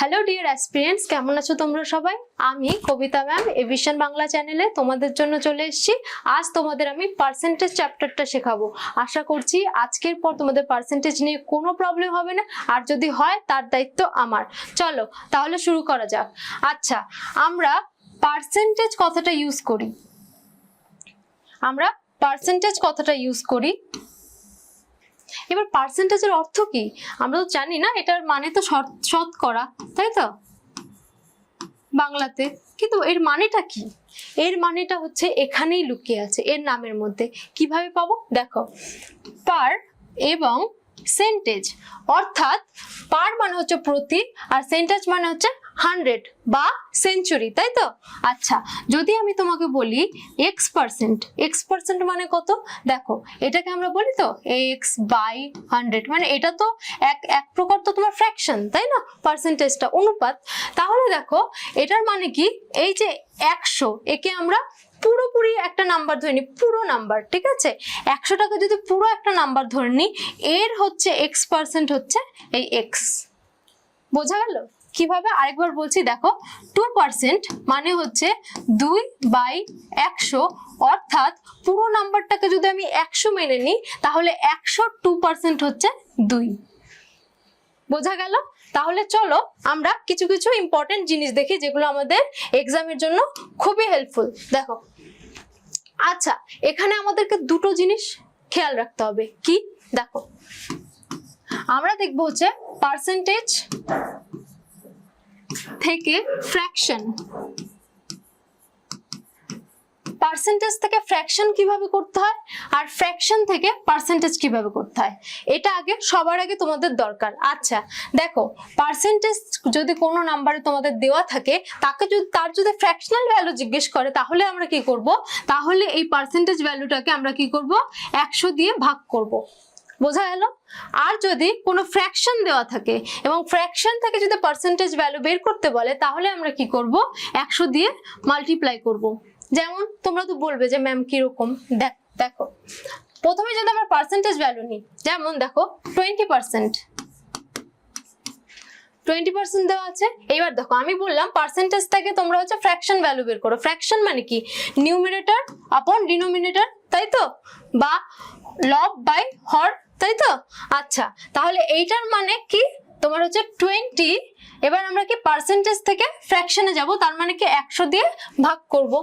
Hello dear অ্যাসপিরিয়েন্টস কেমন আছো তোমরা সবাই? আমি কবিতা ম্যাম এভিশন বাংলা চ্যানেলে তোমাদের জন্য চলে এসেছি। আজ তোমাদের আমি পার্সেন্টেজ চ্যাপ্টারটা শেখাবো। আশা করছি আজকের পর তোমাদের পার্সেন্টেজ নিয়ে কোনো প্রবলেম হবে না, আর যদি হয়, তার দায়িত্ব আমার। চলো, তাহলে শুরু করা যাক। আচ্ছা আমরা পার্সেন্টেজ কথাটা ইউজ করি। আমরা পার্সেন্টেজ কথাটা ইউজ করি। এবার পার্সেন্টেজের অর্থ কি? আমরা তো জানি না, এটার মানে তো শত- শতকরা তাই তো? বাংলাতে। কিন্তু এর মানেটা কি? এর মানেটা হচ্ছে এখানেই লুকিয়ে আছে, এর নামের মধ্যে। কীভাবে পাবো? দেখো পার এবং সেন্টেজ অর্থাৎ পার মানে হচ্ছে প্রতি, আর সেন্টেজ মানে হচ্ছে হান্ড্রেড বা সেঞ্চুরি, তাই তো? আচ্ছা যদি আমি তোমাকে বলি এক্স পার্সেন্ট এক্স পার্সেন্ট মানে কত? দেখো, এটাকে আমরা বলি তো এক্স বাই হান্ড্রেড মানে এটা তো এক এক প্রকার তো তোমার ফ্র্যাকশন, তাই না? পার্সেন্টেজটা, অনুপাত। তাহলে দেখো, এটার মানে কি? এই যে একশো, একে আমরা পুরোপুরি একটা নাম্বার ধরে নিই পুরো নাম্বার, ঠিক আছে? একশো টাকা যদি পুরো একটা নাম্বার ধরে নিই এর হচ্ছে এক্স পার্সেন্ট হচ্ছে এই এক্স। বোঝা গেল? কীভাবে আরেকবার বলছি দেখো টু পার্সেন্ট মানে হচ্ছে দুই বাই একশো, অর্থাৎ পুরো নাম্বারটাকে যদি আমি একশো মেনে নিই, তাহলে একশো টু পার্সেন্ট হচ্ছে দুই। বোঝা গেল? তাহলে চলো আমরা কিছু কিছু ইম্পর্টেন্ট জিনিস দেখি, যেগুলো আমাদের এক্সামের জন্য খুবই হেল্পফুল দেখো আচ্ছা এখানে আমাদেরকে দুটো জিনিস খেয়াল রাখতে হবে। কি? দেখো, আমরা দেখব হচ্ছে পার্সেন্টেজ থেকে ফ্র্যাকশন পার্সেন্টেজ থেকে ফ্র্যাকশন কীভাবে করতে হয়? আর ফ্র্যাকশন থেকে পার্সেন্টেজ কীভাবে করতে হয়? এটা আগে, সবার আগে তোমাদের দরকার। আচ্ছা দেখো পার্সেন্টেজ যদি কোনো নাম্বারে তোমাদের দেওয়া থাকে, তাকে যদি, তার যদি ফ্র্যাকশনাল ভ্যালু জিজ্ঞেস করে, তাহলে আমরা কি করব? তাহলে এই পার্সেন্টেজ ভ্যালুটাকে আমরা কি করব? একশো দিয়ে ভাগ করব। বোঝা গেল? আর যদি কোনো ফ্র্যাকশন দেওয়া থাকে এবং ফ্র্যাকশন থেকে যদি পার্সেন্টেজ ভ্যালু বের করতে বলে, তাহলে আমরা কি করব? একশো দিয়ে মাল্টিপ্লাই করব। যেমন তোমরা তো বলবে যে ম্যাম কীরকম? দেখ, দেখো। প্রথমে যদি আমরা পার্সেন্টেজ ভ্যালু নিই, যেমন দেখো টোয়েন্টি পার্সেন্ট টোয়েন্টি পার্সেন্ট দেওয়া আছে। এইবার দেখো, আমি বললাম পার্সেন্টেজ থেকে তোমরা হচ্ছে ফ্র্যাকশন ভ্যালু বের করো। ফ্র্যাকশন মানে কি? নিউমিনেটর আপন ডিনোমিনেটর তাই তো? বা লব বাই হর তাই তো? আচ্ছা তাহলে এইটার মানে কি? তোমার হচ্ছে টোয়েন্টি এবার আমরা কি পার্সেন্টেজ থেকে ফ্র্যাকশনে যাব, তার মানে কি একশো দিয়ে ভাগ করব।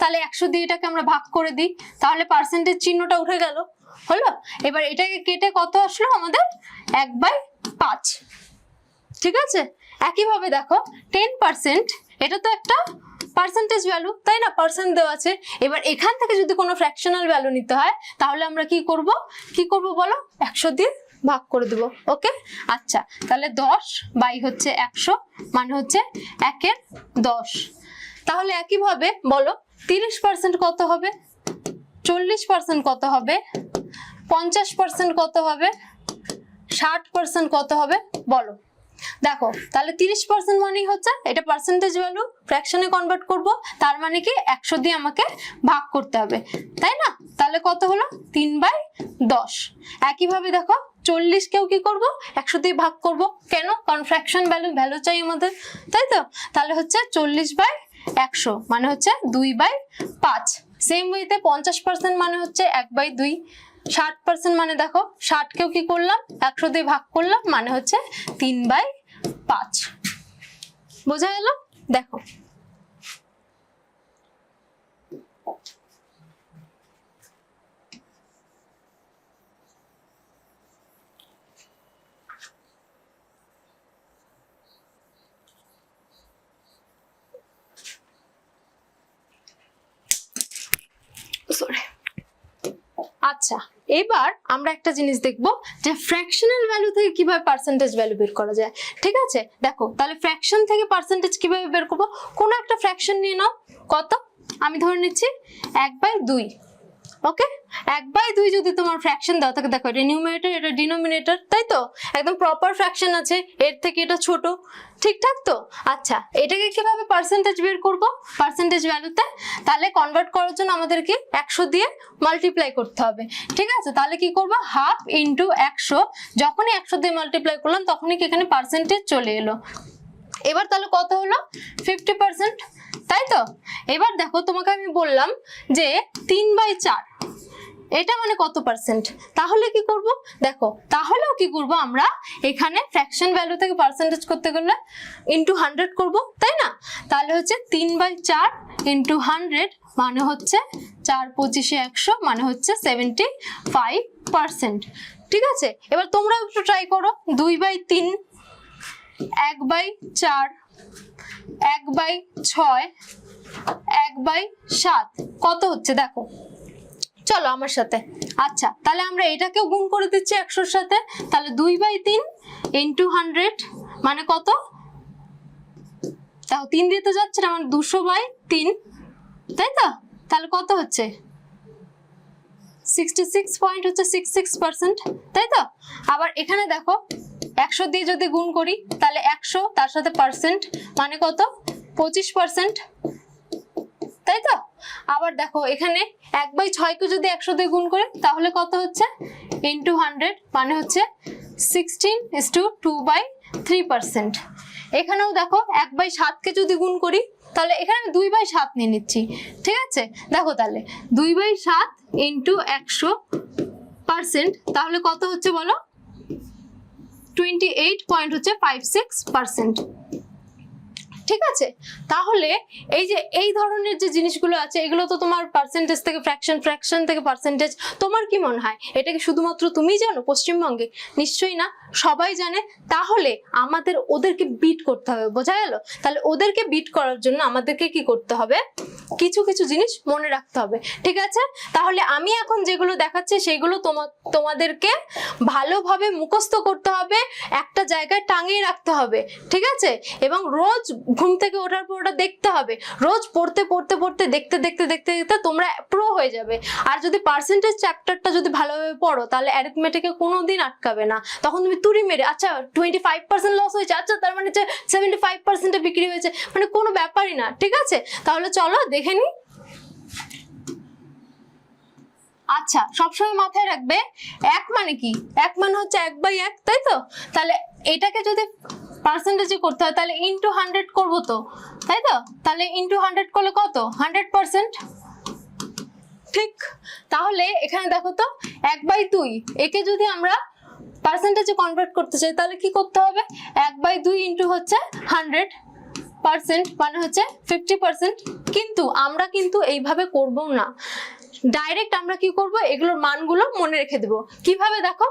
তাহলে একশো দিয়ে এটাকে আমরা ভাগ করে দিই, তাহলে পার্সেন্টেজ চিহ্নটা উঠে গেল। হলো? এবার এটাকে কেটে কত আসলো আমাদের? এক বাই পাঁচ। ঠিক আছে? একইভাবে দেখো টেন পার্সেন্ট এটা তো একটা পার্সেন্টেজ ভ্যালু তাই না? পার্সেন্ট দেওয়া আছে। এবার এখান থেকে যদি কোনো ফ্র্যাকশনাল ভ্যালু নিতে হয়, তাহলে আমরা কি করব? কি করব বলো? একশো দিয়ে ভাগ করে দেবো ওকে আচ্ছা তাহলে দশ বাই হচ্ছে একশো মানে হচ্ছে একের দশ। তাহলে একইভাবে বলো, তিরিশ পার্সেন্ট কত হবে? চল্লিশ পার্সেন্ট কত হবে? পঞ্চাশ পার্সেন্ট কত হবে? ষাট পার্সেন্ট কত হবে? বলো। দেখো, তাহলে তিরিশ পার্সেন্ট মানেই হচ্ছে এটা পার্সেন্টেজ ভ্যালু ফ্র্যাকশনে কনভার্ট করব, তার মানে কি একশো দিয়ে আমাকে ভাগ করতে হবে, তাই না? তাহলে কত হলো? তিন বাই দশ। একইভাবে দেখো চল্লিশকেও কি করব? একশো দিয়ে ভাগ করব। কেন? কারণ ফ্র্যাকশন ভ্যালু ভ্যালু চাই আমাদের, তাই তো? তাহলে হচ্ছে চল্লিশ বাই একশো মানে হচ্ছে দুই বাই পাঁচ। সেম ওয়েতে পঞ্চাশ পার্সেন্ট মানে হচ্ছে এক বাই দুই। ষাট পার্সেন্ট মানে দেখো, ষাটকেও কি করলাম? একশো দিয়ে ভাগ করলাম মানে হচ্ছে তিন বাই পাঁচ। বোঝা গেল? দেখো। আচ্ছা। এবার আমরা একটা জিনিস দেখব যে ফ্র্যাকশনাল ভ্যালু থেকে কীভাবে পার্সেন্টেজ ভ্যালু বের করা যায়। ঠিক আছে? দেখো, তাহলে ফ্র্যাকশন থেকে পার্সেন্টেজ কীভাবে বের করব? কোনো একটা ফ্র্যাকশন নিয়ে নাও। কত? আমি ধরে নিচ্ছি, এক বাই দুই। ওকে এক বাই দুই যদি তোমার ফ্র্যাকশন দেওয়া থাকে দেখো এটা নিউমিনেটর এটা ডিনোমিনেটর তাই তো? একদম প্রপার ফ্র্যাকশন আছে, এর থেকে এটা ছোট, ঠিকঠাক তো? আচ্ছা এটাকে কীভাবে পার্সেন্টেজ বের করব? পার্সেন্টেজ ভ্যালুতে তাহলে কনভার্ট করার জন্য আমাদেরকে একশো দিয়ে মাল্টিপ্লাই করতে হবে। ঠিক আছে? তাহলে কি করব? হাফ ইন্টু একশো, যখনই একশো দিয়ে মাল্টিপ্লাই করলাম, তখনই কি এখানে পার্সেন্টেজ চলে এলো। এবার তাহলে কত হলো? ফিফটি পার্সেন্ট তাই তো? এবার দেখো, তোমাকে আমি বললাম যে তিন বাই চার, এটা মানে কত পার্সেন্ট তাহলে কি করব? দেখো, তাহলেও কি করব আমরা? এখানে ফ্র্যাকশন ভ্যালু থেকে পার্সেন্টেজ করতে গেলে ইন্টু হান্ড্রেড করব, তাই না? তাহলে হচ্ছে তিন বাই চার ইন্টু হান্ড্রেড মানে হচ্ছে চার পঁচিশে একশো মানে হচ্ছে সেভেন্টি ফাইভ পার্সেন্ট ঠিক আছে? এবার তোমরা একটু ট্রাই করো। দুই বাই তিন, এক বাই চার এক বাই ছয়, এক বাই সাত। কত হচ্ছে? দেখো। চলো আমার সাথে। আচ্ছা তাহলে আমরা এটাকেও গুণ করে দিচ্ছি একশোর সাথে। তাহলে দুই বাই তিন ইন্টু হান্ড্রেড মানে কত? তাও তিন দিয়ে তো যাচ্ছে না মানে দুশো বাই তিন। তাই তো? তাহলে কত হচ্ছে? সিক্সটি সিক্স পয়েন্ট হচ্ছে সিক্স সিক্স পার্সেন্ট তাই তো? আবার এখানে দেখো একশো দিয়ে যদি গুণ করি, তাহলে একশো, তার সাথে পার্সেন্ট মানে কত? পঁচিশ পার্সেন্ট তাই তো? আবার দেখো, এখানে এক বাই ছয়কে যদি একশো দিয়ে গুণ করি, তাহলে কত হচ্ছে? ইন্টু হান্ড্রেড মানে হচ্ছে sixteen is to two by three percent এখানেও দেখো, এক বাই সাতকে যদি গুণ করি, তাহলে এখানে আমি দুই বাই সাত নিয়ে নিচ্ছি। ঠিক আছে? দেখো তাহলে, দুই বাই সাত ইন্টু একশো পার্সেন্ট তাহলে কত হচ্ছে বলো? টোয়েন্টি এইট পয়েন্ট হচ্ছে ফাইভ সিক্স পার্সেন্ট ঠিক আছে? তাহলে এই যে এই ধরনের যে জিনিসগুলো আছে, এগুলো তো তোমার পার্সেন্টেজ থেকে ফ্র্যাকশন ফ্র্যাকশন থেকে পার্সেন্টেজ তোমার কি মনে হয়? এটা কি শুধুমাত্র তুমি জানো? পশ্চিমবঙ্গে? নিশ্চয়ই না। সবাই জানে। তাহলে আমাদের ওদেরকে বিট করতে হবে, বোঝা গেল? তাহলে ওদেরকে বিট করার জন্য আমাদেরকে কি করতে হবে? কিছু কিছু জিনিস মনে রাখতে হবে। ঠিক আছে? তাহলে আমি এখন যেগুলো দেখাচ্ছি, সেগুলো তোমা, তোমাদেরকে ভালোভাবে মুখস্থ করতে হবে, একটা জায়গায় টাঙিয়ে রাখতে হবে। ঠিক আছে? এবং রোজ ঘুম থেকে ওঠার পর ওটা দেখতে হবে। রোজ পড়তে পড়তে পড়তে, দেখতে দেখতে দেখতে দেখতে তোমরা প্রো হয়ে যাবে। আর যদি পার্সেন্টেজ চ্যাপ্টারটা যদি ভালোভাবে পড়ো, তাহলে অ্যারিথমেটিকে কোনো দিন আটকাবে না। তখন তুমি তুড়ি মেরে আচ্ছা টোয়েন্টি ফাইভ পার্সেন্ট লস হয়েছে আচ্ছা তার মানে সেভেন্টি ফাইভ পার্সেন্টে বিক্রি হয়েছে। মানে কোনো ব্যাপারই না, ঠিক আছে? তাহলে চলো দেখে নিই আচ্ছা সবসময় মাথায় রাখবে, এক মানে কি? এক মানে হচ্ছে এক বাই এক, তাই তো? তাহলে এটাকে যদি পার্সেন্টেজে করতে হয়, তাহলে ইনটু হান্ড্রেড করব তো, তাই তো? তাহলে ইনটু হান্ড্রেড করলে কত? হান্ড্রেড পার্সেন্ট ঠিক? তাহলে এখানে দেখো তো, এক বাই দুই, একে যদি আমরা পার্সেন্টেজে কনভার্ট করতে চাই, তাহলে কি করতে হবে? এক বাই দুই ইন্টু হচ্ছে হান্ড্রেড পার্সেন্ট মানে হচ্ছে ফিফটি পার্সেন্ট কিন্তু আমরা কিন্তু এইভাবে করব না। ডাইরেক্ট আমরা কি করব? এগুলোর মানগুলো মনে রেখে দেব। কীভাবে দেখো?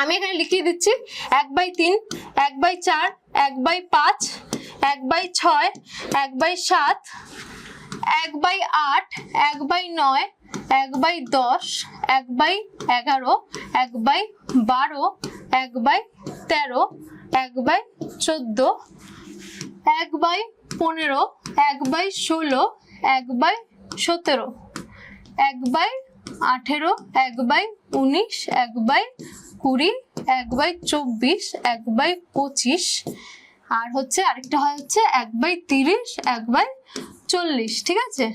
আমি এখানে লিখিয়ে দিচ্ছি এক বাই তিন এক বাই চার এক বাই পাঁচ এক বাই ছয় এক বাই সাত এক বাই আট এক বাই নয় এক বাই দশ এক বাই এগারো এক বাই বারো এক বাই তেরো এক বাই চোদ্দ এক বাই পনেরো এক বাই ষোলো এক বাই সতেরো এক বাই আঠেরো, এক বাই উনিশ, এক বাই কুড়ি, এক বাই চব্বিশ, এক বাই পঁচিশ। আর হচ্ছে আরেকটা হয় হচ্ছে এক বাই তিরিশ, এক বাই চল্লিশ, ঠিক আছে?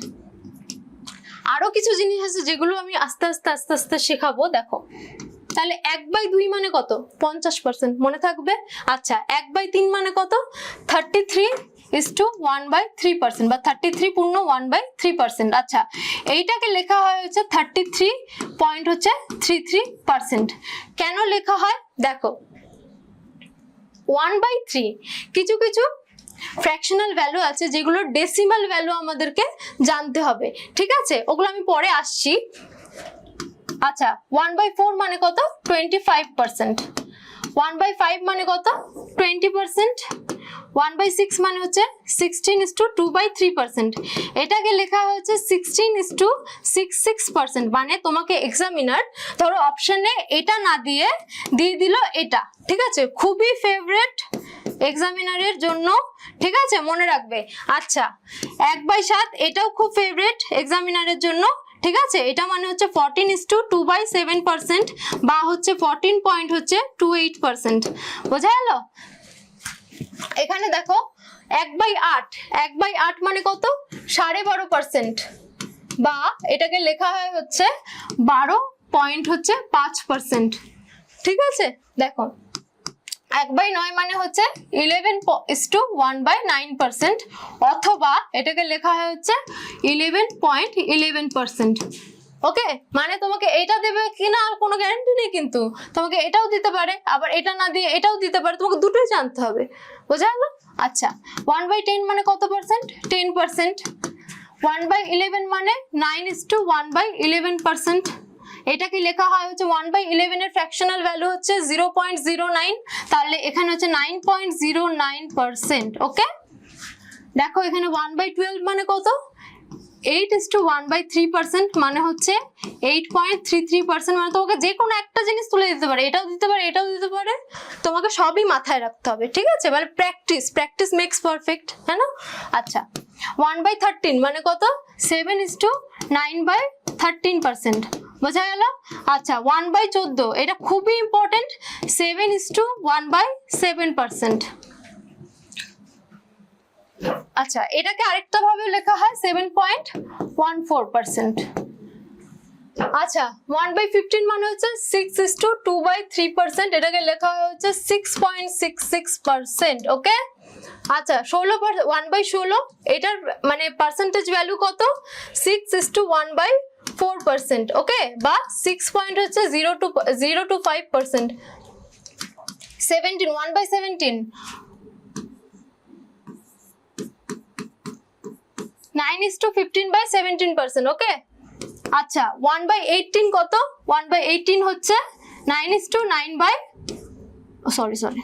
আরও কিছু জিনিস আছে যেগুলো আমি আস্তে আস্তে আস্তে আস্তে শেখাবো, দেখো। তাহলে এক বাই দুই মানে কত? পঞ্চাশ পার্সেন্ট মনে থাকবে? আচ্ছা এক বাই তিন মানে কত? Thirty three is to one by three percent বা থার্টি থ্রি পূর্ণ ওয়ান বাই থ্রি পার্সেন্ট আচ্ছা এইটাকে লেখা হয় হচ্ছে থার্টি থ্রি পয়েন্ট হচ্ছে থ্রি থ্রি পার্সেন্ট কেন লেখা হয় দেখো ওয়ান বাই থ্রি কিছু কিছু ফ্র্যাকশনাল ভ্যালু আছে যেগুলো ডেসিমাল ভ্যালু আমাদেরকে জানতে হবে ঠিক আছে ওগুলো আমি পরে আসছি আচ্ছা ওয়ান বাই ফোর মানে কত twenty five percent one by five মানে কত twenty percent one by six মানে হচ্ছে sixteen is to two by three percent এটাকে লেখা হয়েছে sixteen is to six six percent মানে তোমাকে এক্সামিনার ধরো অপশনে এটা না দিয়ে দিয়ে দিল এটা, ঠিক আছে? খুবই ফেভারেট এক্সামিনারের জন্য, ঠিক আছে? মনে রাখবে। আচ্ছা এক বাই সাত এটাও খুব ফেভারেট এক্সামিনারের জন্য, ঠিক আছে? এটা মানে হচ্ছে fourteen is to two by seven percent বা হচ্ছে ফোরটিন পয়েন্ট হচ্ছে টু এইট পার্সেন্ট বোঝা গেল? এখানে দেখো, এক বাই আট, এক বাই আট মানে কত? সাড়ে বারো পার্সেন্ট বা এটাকে লেখা হয় হচ্ছে বারো পয়েন্ট হচ্ছে পাঁচ পার্সেন্ট ঠিক আছে? দেখো, এক বাই নয় মানে হচ্ছে eleven is to one by nine percent অথবা এটাকে লেখা হয় হচ্ছে eleven point eleven percent okay? মানে তোমাকে এটা দেবে কিনা আর কোনো গ্যারান্টি নেই কিন্তু। তোমাকে এটাও দিতে পারে, আবার এটা না দিয়ে এটাও দিতে পারে, তোমাকে দুটোই জানতে হবে। বোঝা গেল? আচ্ছা ওয়ান বাই টেন মানে কত percent ten percent one by eleven মানে nine is to one by eleven percent এটা কি লেখা হয় হচ্ছে ওয়ান বাই ইলেভেনের ফ্র্যাকশনাল ভ্যালু হচ্ছে জিরো পয়েন্ট জিরো নাইন তাহলে এখানে হচ্ছে nine point zero nine percent okay দেখো এখানে ওয়ান বাই টুয়েলভ মানে কত? Eight is to one by three percent মানে হচ্ছে eight point three three percent মানে তোমাকে যে কোনো একটা জিনিস তুলে দিতে পারে, এটাও দিতে পারে, এটাও দিতে পারে, তোমাকে সবই মাথায় রাখতে হবে, ঠিক আছে? মানে প্র্যাকটিস প্র্যাকটিস মেক্স পারফেক্ট হ্যাঁ আচ্ছা ওয়ান বাই থার্টিন মানে কত? Seven is to nine by thirteen percent বোঝা গেল? আচ্ছা ওয়ান বাই চোদ্দ, এটা খুবই important seven is to one by seven percent আচ্ছা এটাকে আরেকটা ভাবে লেখা হয় seven point one four percent আচ্ছা ওয়ান বাই ফিফটিন মানে হচ্ছে six is to two by three percent এটাকে লেখা হচ্ছে six point six six percent okay আচ্ছা ষোলো ওয়ান বাই ষোলো, এটার মানে পার্সেন্টেজ ভ্যালু কত? Six is to one by four percent okay বা সিক্স পয়েন্ট হচ্ছে zero two zero two five percent seventeen one by seventeen nine is to fifteen by seventeen percent okay আচ্ছা one by eighteen কত? One by eighteen হচ্ছে nine is to nine by sorry sorry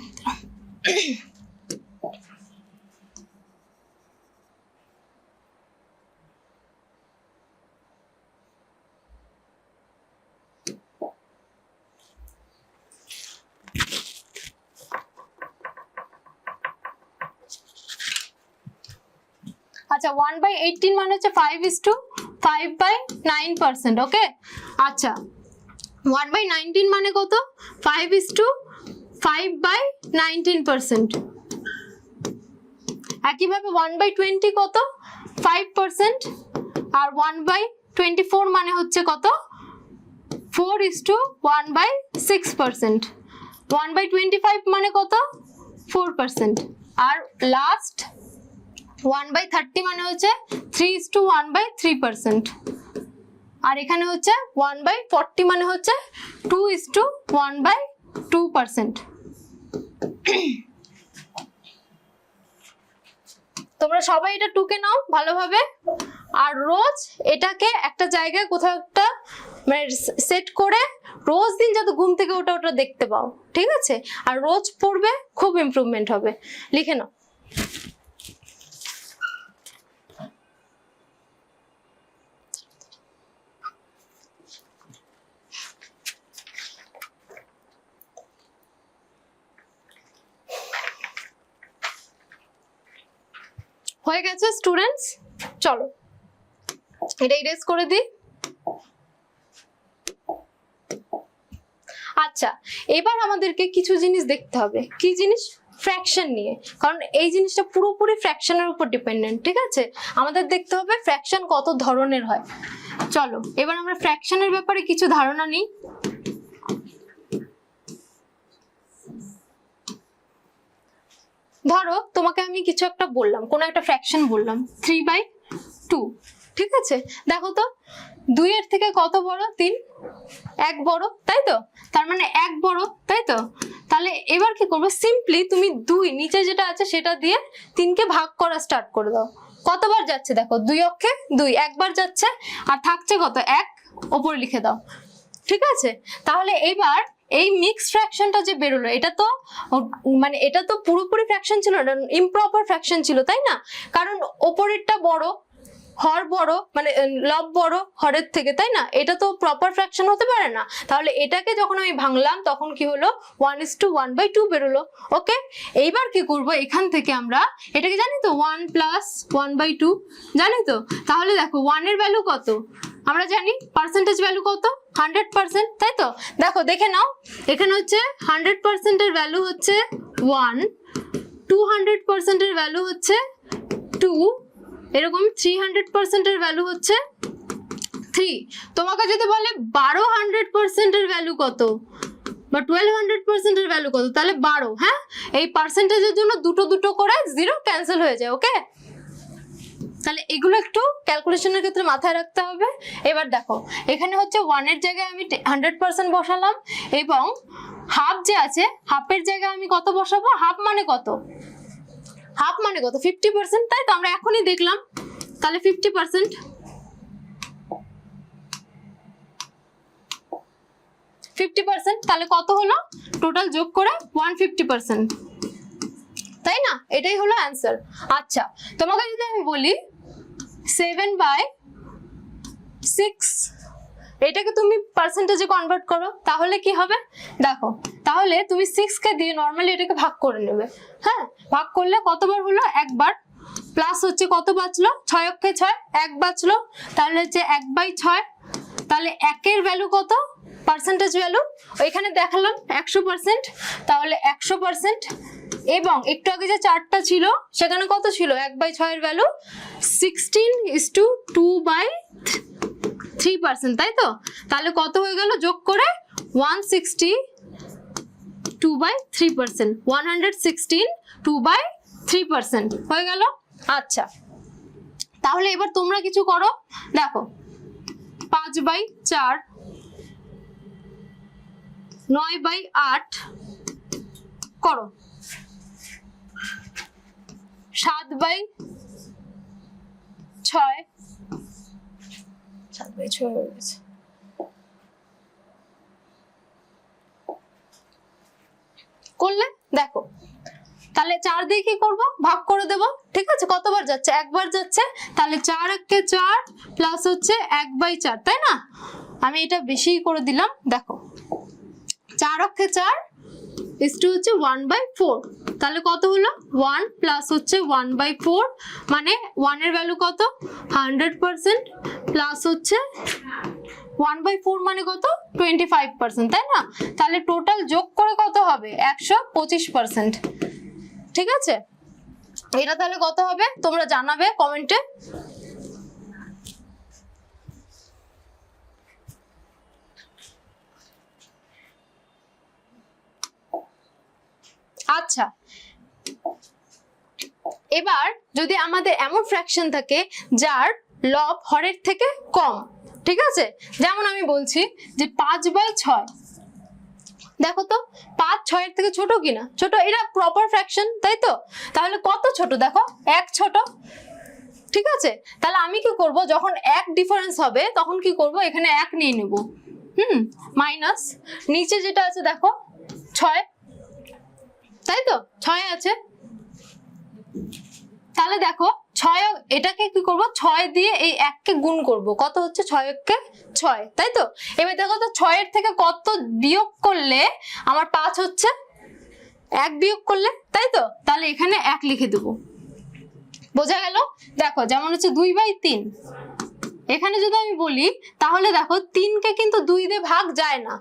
আচ্ছা one by eighteen মানে হচ্ছে five is to five by nine percent okay আচ্ছা one by nineteen মানে কত? Five is to five by nineteen percent একইভাবে one by twenty কত? Five percent আর one by twenty four মানে হচ্ছে কত? Four is to one by six percent one by twenty five মানে কত? ফোর পার্সেন্ট আর লাস্ট ওয়ান বাই থার্টি মানে হচ্ছে three is to one by three percent আর এখানে হচ্ছে ওয়ান বাই ফর্টি মানে হচ্ছে two is to one by two percent তোমরা সবাই এটা টুকে নাও ভালোভাবে। আর রোজ এটাকে একটা জায়গায় কোথাও একটা মানে সেট করে রোজ দিন যাতে ঘুম থেকে ওটা ওটা দেখতে পাও, ঠিক আছে? আর রোজ পড়বে, খুব ইমপ্রুভমেন্ট হবে। লিখে নাও। হয়ে গেছে স্টুডেন্টস চলো, এটা ইরেজ করে দিই। আচ্ছা এবার আমাদেরকে কিছু জিনিস দেখতে হবে। কি জিনিস? ফ্র্যাকশন নিয়ে। কারণ এই জিনিসটা পুরোপুরি ফ্র্যাকশনের উপর ডিপেন্ডেন্ট ঠিক আছে? আমাদের দেখতে হবে ফ্র্যাকশন কত ধরনের হয়। চলো, এবার আমরা ফ্র্যাকশনের ব্যাপারে কিছু ধারণা নিই। ধরো, তোমাকে আমি কিছু একটা বললাম, কোনো একটা ফ্র্যাকশন বললাম থ্রি বাই টু ঠিক আছে? দেখো তো, দুইয়ের থেকে কত বড়? তিন। এক বড়, তাই তো? তার মানে এক বড়, তাই তো? তাহলে এবার কি করব? সিম্পলি তুমি দুই, নিচে যেটা আছে সেটা দিয়ে তিনকে ভাগ করা স্টার্ট করে দাও। কতবার যাচ্ছে দেখো? দুই অক্ষে দুই, একবার যাচ্ছে, আর থাকছে কত? এক। ওপরে লিখে দাও। ঠিক আছে? তাহলে এবার এই মিক্স ফ্র্যাকশনটা যে বেরোলো, এটা তো মানে এটা তো পুরোপুরি ফ্র্যাকশন ছিল না ইমপ্রপার ফ্র্যাকশন ছিল, তাই না? কারণ ওপরেরটা বড়, হর বড় মানে লব বড় হরের থেকে, তাই না? এটা তো প্রপার ফ্র্যাকশন হতে পারে না। তাহলে এটাকে যখন আমি ভাঙলাম, তখন কি হলো? One is to one by two বেরোলো ওকে এইবার কি করব? এখান থেকে আমরা, এটাকে জানি তো? One plus one by two জানি তো? তাহলে দেখো ওয়ানের ভ্যালু কত? আমরা জানি পার্সেন্টেজ ভ্যালু কত? হান্ড্রেড পার্সেন্ট তাই তো? দেখো, দেখে নাও। এখানে হচ্ছে হান্ড্রেড পার্সেন্টের ভ্যালু হচ্ছে ওয়ান টু হান্ড্রেড পার্সেন্টের ভ্যালু হচ্ছে টু এরকম থ্রি হান্ড্রেড পার্সেন্টের ভ্যালু হচ্ছে থ্রি তোমাকে যদি বলে বারো হান্ড্রেড পার্সেন্টের ভ্যালু কত বা টুয়েলভ হান্ড্রেড পার্সেন্টের ভ্যালু কত, তাহলে বারো হ্যাঁ? এই পার্সেন্টেজের জন্য দুটো দুটো করে জিরো ক্যান্সেল হয়ে যায় ওকে তাহলে এগুলো একটু ক্যালকুলেশনের ক্ষেত্রে মাথায় রাখতে হবে। এবার দেখো, এখানে হচ্ছে ওয়ানের জায়গায় আমি হান্ড্রেড পার্সেন্ট বসালাম এবং হাফ যে আছে হাফের জায়গায় আমি কত বসাবো? হাফ মানে কত? হাফ মানে কত? ফিফটি পার্সেন্ট তাই তো আমরা এখনই দেখলাম। তাহলে ফিফটি পার্সেন্ট ফিফটি পার্সেন্ট তাহলে কত হলো? টোটাল যোগ করে ওয়ান ফিফটি পার্সেন্ট তাই না? এটাই হলো অ্যান্সার আচ্ছা তোমাকে যদি আমি বলি সেভেন বাই সিক্স। এটাকে তুমি পার্সেন্টেজে কনভার্ট করো, তাহলে কি হবে? দেখো, তাহলে তুমি সিক্সকে দিয়ে নর্মালি এটাকে ভাগ করে নেবে। হ্যাঁ ভাগ করলে কতবার হলো? একবার। প্লাস হচ্ছে কত বাঁচলো? ছয় অক্ষে ছয়, এক বাঁচলো। তাহলে হচ্ছে এক বাই ছয়। তাহলে একের ভ্যালু কত? পার্সেন্টেজ ভ্যালু ওইখানে দেখালাম একশো পার্সেন্ট তাহলে একশো পার্সেন্ট এবং একটু আগে যে চারটা ছিল, সেখানে কত ছিল? এক বাই ছয়ের value sixteen is to two by three percent তাই তো? তাহলে কত হয়ে গেল? যোগ করে one sixty two by three percent one hundred sixteen two by three percent হয়ে গেল? আচ্ছা। তাহলে এবার তোমরা কিছু করো। দেখো, পাঁচ বাই চার, নয় বাই আট, করো। সাত বাই ছয়। সাত বাই ছয় হয়ে গেছে। করলে? দেখো। তাহলে চার দিয়ে কি করব? ভাগ করে দেবো। ঠিক আছে? কতবার যাচ্ছে? একবার যাচ্ছে। তাহলে চার একে চার প্লাস হচ্ছে এক বাই চার তাই না? আমি এটা বেশি করে দিলাম। দেখো। চার অক্ষে চার ইস টু হচ্ছে ওয়ান বাই ফোর তাহলে কত হলো? ওয়ান প্লাস হচ্ছে ওয়ান বাই ফোর মানে ওয়ানের ভ্যালু কত? হান্ড্রেড পার্সেন্ট প্লাস হচ্ছে ওয়ান বাই ফোর মানে কত? টোয়েন্টি ফাইভ পার্সেন্ট তাই না? তাহলে টোটাল যোগ করে কত হবে? একশো পঁচিশ পার্সেন্ট ঠিক আছে? এটা তাহলে কত হবে? তোমরা জানাবে কমেন্টে আচ্ছা। এবার যদি আমাদের এমন ফ্র্যাকশন থাকে যার লব হরের থেকে কম, ঠিক আছে? যেমন আমি বলছি যে পাঁচ বাই ছয়। দেখো তো, পাঁচ ছয়ের থেকে ছোট কিনা? ছোট এটা প্রপার ফ্র্যাকশন তাই তো? তাহলে কত ছোট? দেখো, এক ছোট। ঠিক আছে? তাহলে আমি কি করব? যখন এক ডিফারেন্স হবে, তখন কি করব? এখানে এক নিয়ে নেব। হুম মাইনাস নিচে যেটা আছে, দেখো, ছয়। তাই তো? ছয় আছে। তাহলে দেখো, ছয় এটাকে কি করব? ছয় দিয়ে এই এককে গুণ করব। কত হচ্ছে? ছয় এককে ছয়, তাই তো? এবার দেখো তো, ছয়ের থেকে কত বিয়োগ করলে আমার পাঁচ হচ্ছে? এক বিয়োগ করলে, তাই তো? তাহলে এখানে এক লিখে দেবো। বোঝা গেল? দেখো, যেমন হচ্ছে দুই বাই তিন। এখানে যদি আমি বলি, তাহলে দেখো তিনকে কিন্তু দুই দিয়ে ভাগ যায় না।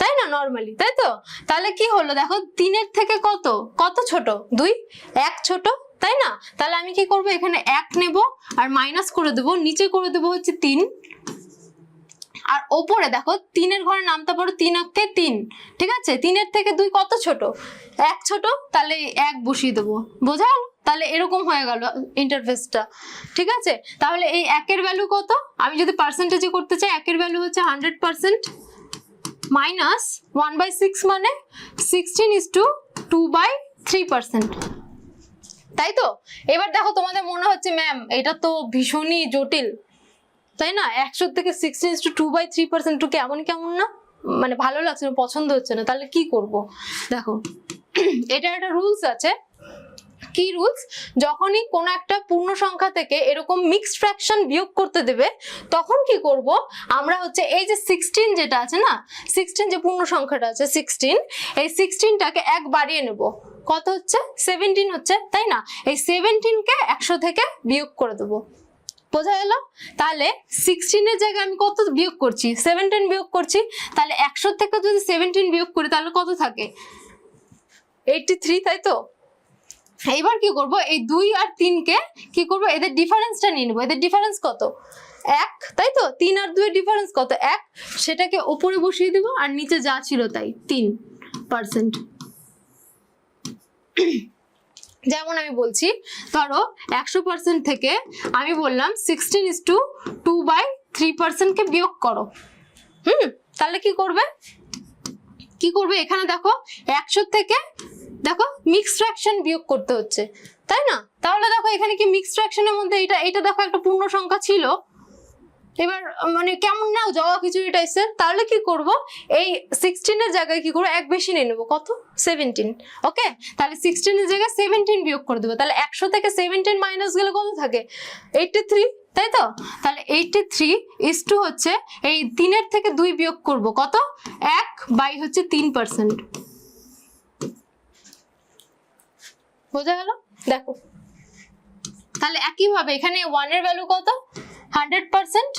তাই না নর্মালি তাই তো? তাহলে কি হলো? দেখো তিনের থেকে কত? কত ছোট? দুই? এক ছোট? তাই না? তাহলে আমি কি করব? এখানে এক নেব আর মাইনাস করে দেবো, নিচে করে দেবো হচ্ছে তিন। আর ওপরে দেখো তিনের ঘরে নামতে পারো তিন অক্ষে তিন। ঠিক আছে? তিনের থেকে দুই কত ছোট? এক ছোট? তাহলে এক বসিয়ে দেবো। বোঝা তাহলে এরকম হয়ে গেল ইন্টারফেসটা ঠিক আছে? তাহলে এই একের ভ্যালু কত? আমি যদি পার্সেন্টেজে করতে চাই, একের ভ্যালু হচ্ছে hundred percent minus one by six মানে sixteen is to two by three percent তাই তো? এবার দেখো তোমাদের মনে হচ্ছে ম্যাম এটা তো ভীষণই জটিল। তাই না? একশো থেকে sixteen to two by three percent to কেমন কেমন না? মানে ভালো লাগছে না, পছন্দ হচ্ছে না। তাহলে কি করব? দেখো এটা একটা রুলস আছে। কি রুলস যখনই কোনো একটা পূর্ণ সংখ্যা থেকে এরকম মিক্সড ফ্র্যাকশন বিয়োগ করতে দেবে, তখন কি করব? আমরা হচ্ছে এই যে সিক্সটিন যেটা আছে না সিক্সটিন যে পূর্ণ সংখ্যাটা আছে সিক্সটিন এই সিক্সটিনটাকে এক বাড়িয়ে নেব। কত হচ্ছে? সেভেন্টিন হচ্ছে, তাই না? এই সেভেন্টিনকে একশো থেকে বিয়োগ করে দেবো। বোঝা গেল? তাহলে সিক্সটিনের জায়গায় আমি কত বিয়োগ করছি? সেভেন্টিন বিয়োগ করছি, তাহলে একশো থেকে যদি সেভেন্টিন বিয়োগ করি, তাহলে কত থাকে? এইটটি থ্রি তাই তো? এইবার কি করব? এই দুই আর তিনকে কি করব? এদের ডিফারেন্সটা নিয়ে নেব। এদের ডিফারেন্স কত? এক, তাই তো? তিন আর দুইয়ের ডিফারেন্স কত? এক, সেটাকে ওপরে বসিয়ে দিব আর নিচে যা ছিল তাই। তিন পার্সেন্ট যেমন আমি বলছি, ধরো একশো পার্সেন্ট থেকে আমি বললাম sixteen is to two by three পার্সেন্টকে বিয়োগ করো। হুম? তাহলে কি করবে? কি করবে এখানে দেখো, একশো থেকে, দেখো মিক্স ফ্র্যাকশন বিয়োগ করতে হচ্ছে, তাই না? তাহলে দেখো এখানে কি মিক্স ফ্র্যাকশনের মধ্যে এটা এটা দেখো একটা পূর্ণ সংখ্যা ছিল। এবার মানে কেমন না জবা খিচুড়ি টাইসের তাহলে কি করব? এই সিক্সটিনের জায়গায় কি করব? এক বেশি নিয়ে নেব। কত? Seventeen okay? তাহলে সিক্সটিনের জায়গায় সেভেন্টিন বিয়োগ করে দেবো। তাহলে একশো থেকে সেভেন্টিন মাইনাস গেলে কত থাকে? এইটটি থ্রি তাই তো? তাহলে এইটটি থ্রি ইস টু হচ্ছে এই তিনের থেকে দুই বিয়োগ করব কত? এক বাই হচ্ছে তিন পার্সেন্ট বোঝা গেল? দেখো। তাহলে একইভাবে এখানে ওয়ানের ভ্যালু কত? Hundred percent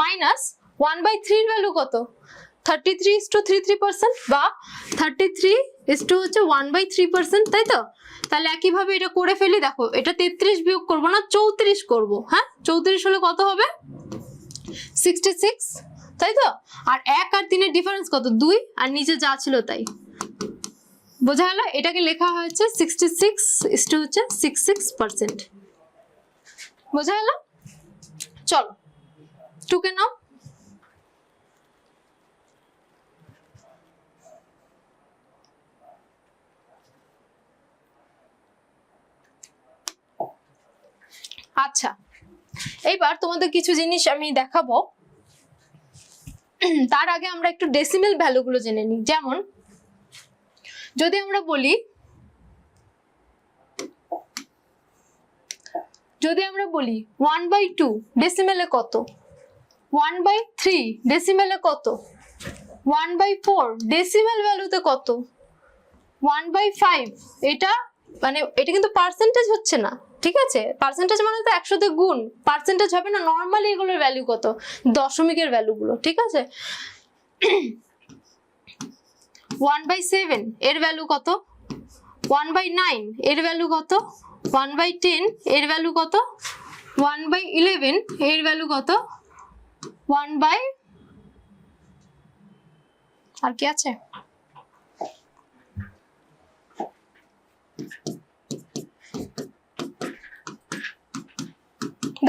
minus one by থ্রির ভ্যালু কত? Thirty three is to three three percent বা থার্টি থ্রি ইস টু হচ্ছে ওয়ান বাই থ্রি পার্সেন্ট তাই তো? তাহলে একইভাবে এটা করে ফেলি, দেখো, এটা তেত্রিশ বিয়োগ করব না, চৌত্রিশ করব হ্যাঁ? চৌত্রিশ হলে কত হবে? সিক্সটি সিক্স তাই তো? আর এক আর তিনের ডিফারেন্স কত? দুই, আর নিচে যা ছিল তাই। বোঝা গেল? এটাকে লেখা হয়েছে সিক্সটি সিক্স ইস টু হচ্ছে সিক্স সিক্স পার্সেন্ট বোঝা গেল? চলো টুকে নাও। আচ্ছা এইবার তোমাদের কিছু জিনিস আমি দেখাবো। তার আগে আমরা একটু ডেসিমেল ভ্যালুগুলো জেনে নিই। যেমন, যদি আমরা বলি, যদি আমরা বলি ওয়ান বাই টু ডেসিমেলে কত? ওয়ান বাই থ্রি ডেসিমেলে কত? ওয়ান বাই ফোর ডেসিমেল ভ্যালুতে কত? ওয়ান বাই ফাইভ এটা মানে এটা কিন্তু পার্সেন্টেজ হচ্ছে না। ঠিক আছে? পার্সেন্টেজ মানে তো একশোতে গুণ। পার্সেন্টেজ হবে না নর্মালি এগুলোর ভ্যালু কত? দশমিকের ভ্যালুগুলো ঠিক আছে? ওয়ান বাই সেভেন এর ভ্যালু কত? ওয়ান বাই নাইন এর ভ্যালু কত? ওয়ান বাই টেন এর ভ্যালু কত? ওয়ান বাই ইলেভেন এর ভ্যালু কত? ওয়ান বাই আর কি আছে?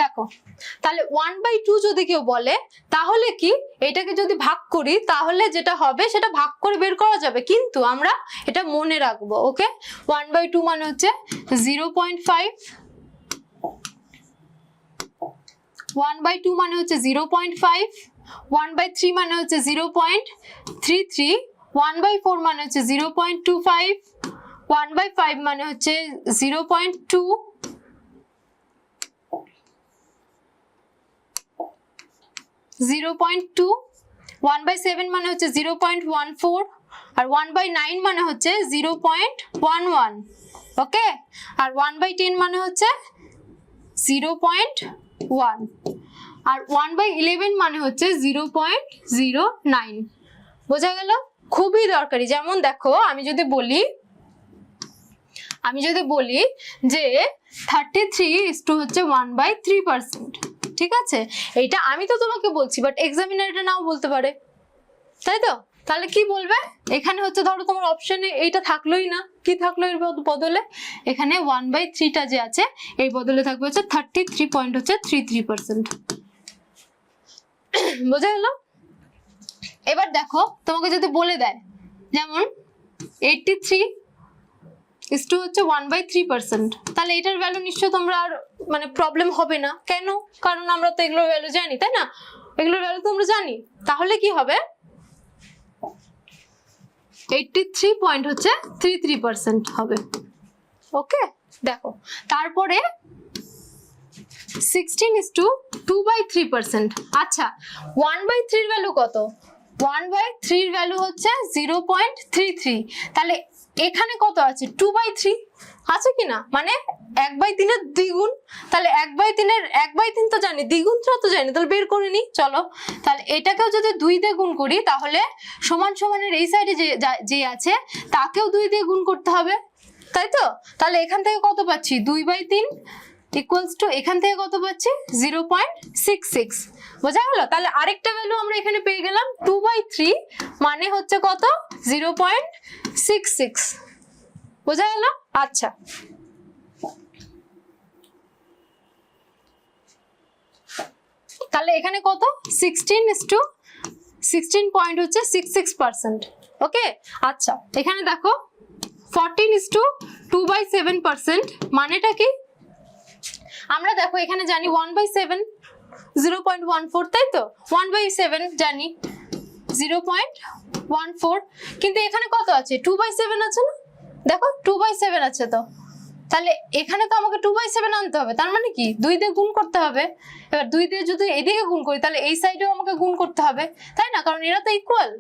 দেখো, তাহলে ওয়ান বাই টু যদি কেউ বলে, তাহলে কি? এটাকে যদি ভাগ করি, তাহলে যেটা হবে, সেটা ভাগ করে বের করা যাবে। কিন্তু আমরা এটা মনে রাখব ওকে ওয়ান বাই টু মানে হচ্ছে zero point five one by two মানে হচ্ছে zero point five one by three মানে হচ্ছে zero point three three one by four মানে হচ্ছে zero point two five one by five মানে হচ্ছে zero point two zero point two one by seven মানে হচ্ছে জিরো পয়েন্ট ওয়ান ফোর আর one by nine মানে হচ্ছে zero point one one, okay? R one by ten মানে হচ্ছে zero point one, আর ওয়ান বাই ইলেভেন মানে হচ্ছে জিরো পয়েন্ট জিরো নাইন। বোঝা গেল? খুবই দরকারি। যেমন দেখো, আমি যদি বলি, আমি যদি বলি যে থার্টি থ্রি ইস টু হচ্ছে ওয়ান বাই থ্রি পার্সেন্ট ঠিক আছে? এইটা আমি তো তোমাকে বলছি বাট এক্সামিনার এটা নাও বলতে পারে। তাই তো? তাহলে কি বলবে? এখানে হচ্ছে ধরো তোমার অপশনে এইটা থাকলোই না। কি থাকল এর বদলে? এখানে ওয়ান বাই থ্রিটা যে আছে, এই বদলে থাকবে হচ্ছে থার্টি থ্রি পয়েন্ট হচ্ছে থ্রি থ্রি পার্সেন্ট বোঝা গেল? এবার দেখো, তোমাকে যদি বলে দেয়, যেমন এইটটি থ্রি ইস টু হচ্ছে ওয়ান বাই থ্রি পার্সেন্ট তাহলে এটার ভ্যালু নিশ্চয় তোমরা আর মানে প্রবলেম হবে না। কেন? কারণ আমরা তো এগুলোর ভ্যালু জানি, তাই না? এগুলোর ভ্যালু তো আমরা জানি। তাহলে কি হবে? এইটটি থ্রি পয়েন্ট হচ্ছে থ্রি থ্রি পার্সেন্ট হবে। ওকে দেখো, তারপরে sixteen is to two by three percent আচ্ছা ওয়ান বাই থ্রির ভ্যালু কত? ওয়ান বাই থ্রির ভ্যালু হচ্ছে জিরো পয়েন্ট থ্রি থ্রি তাহলে এখানে কত আছে? টু বাই থ্রি আছে কি না? মানে এক বাই তিনের দ্বিগুণ। তাহলে এক বাই তিনের, এক বাই তিন তো জানি দ্বিগুণটা তো জানি, তাহলে বের করে নিই, চলো। তাহলে এটাকেও যদি দুই দিয়ে গুণ করি, তাহলে সমান সমানের এই সাইডে যা- যে আছে, তাকেও দুই দিয়ে গুণ করতে হবে। তাই তো? তাহলে এখান থেকে কত পাচ্ছি? দুই বাই তিন ইকুয়ালস টু এখান থেকে কত পাচ্ছি? জিরো পয়েন্ট সিক্স সিক্স বোঝা গেল? তাহলে আরেকটা ভ্যালু আমরা এখানে পেয়ে গেলাম টু বাই থ্রি মানে হচ্ছে কত? জিরো পয়েন্ট সিক্স সিক্স বোঝা গেল? আচ্ছা। তাহলে এখানে কত? Sixteen is to sixteen point হচ্ছে সিক্স সিক্স পার্সেন্ট ওকে আচ্ছা এখানে দেখো fourteen is to two by seven percent মানেটা কি? আমরা দেখো এখানে জানি one by seven zero point one four, তাই তো? ওয়ান বাই সেভেন জানি। জিরো পয়েন্ট ওয়ান ফোর, কিন্তু এখানে কত আছে? টু বাই সেভেন আছে না? দেখো টু বাই সেভেন আছে তো। তাহলে এখানে তো আমাকে টু বাই সেভেন আনতে হবে, তার মানে কি? দুই দিয়ে গুণ করতে হবে। এবার দুই দিয়ে যদি এদিকে গুণ করি, তাহলে এই সাইডেও আমাকে গুণ করতে হবে, তাই না? কারণ এরা তো ইকুয়াল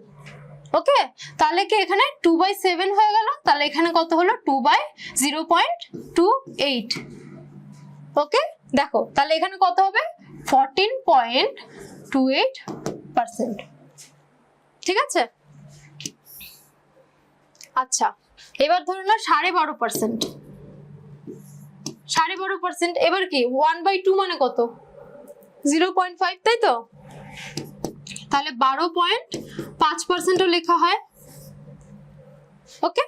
ওকে? তাহলে কি এখানে টু বাই সেভেন হয়ে গেল? তাহলে এখানে কত হলো? Two by zero point two eight okay? দেখো, তাহলে এখানে কত হবে? Fourteen point two eight percent ঠিক আছে? আচ্ছা এবার ধরো না সাড়ে বারো পার্সেন্ট সাড়ে বারো পার্সেন্ট এবার কি? ওয়ান বাই টু মানে কত? জিরো পয়েন্ট ফাইভ তাই তো? তাহলে বারো পয়েন্ট পাঁচ পার্সেন্টও লেখা হয়। ওকে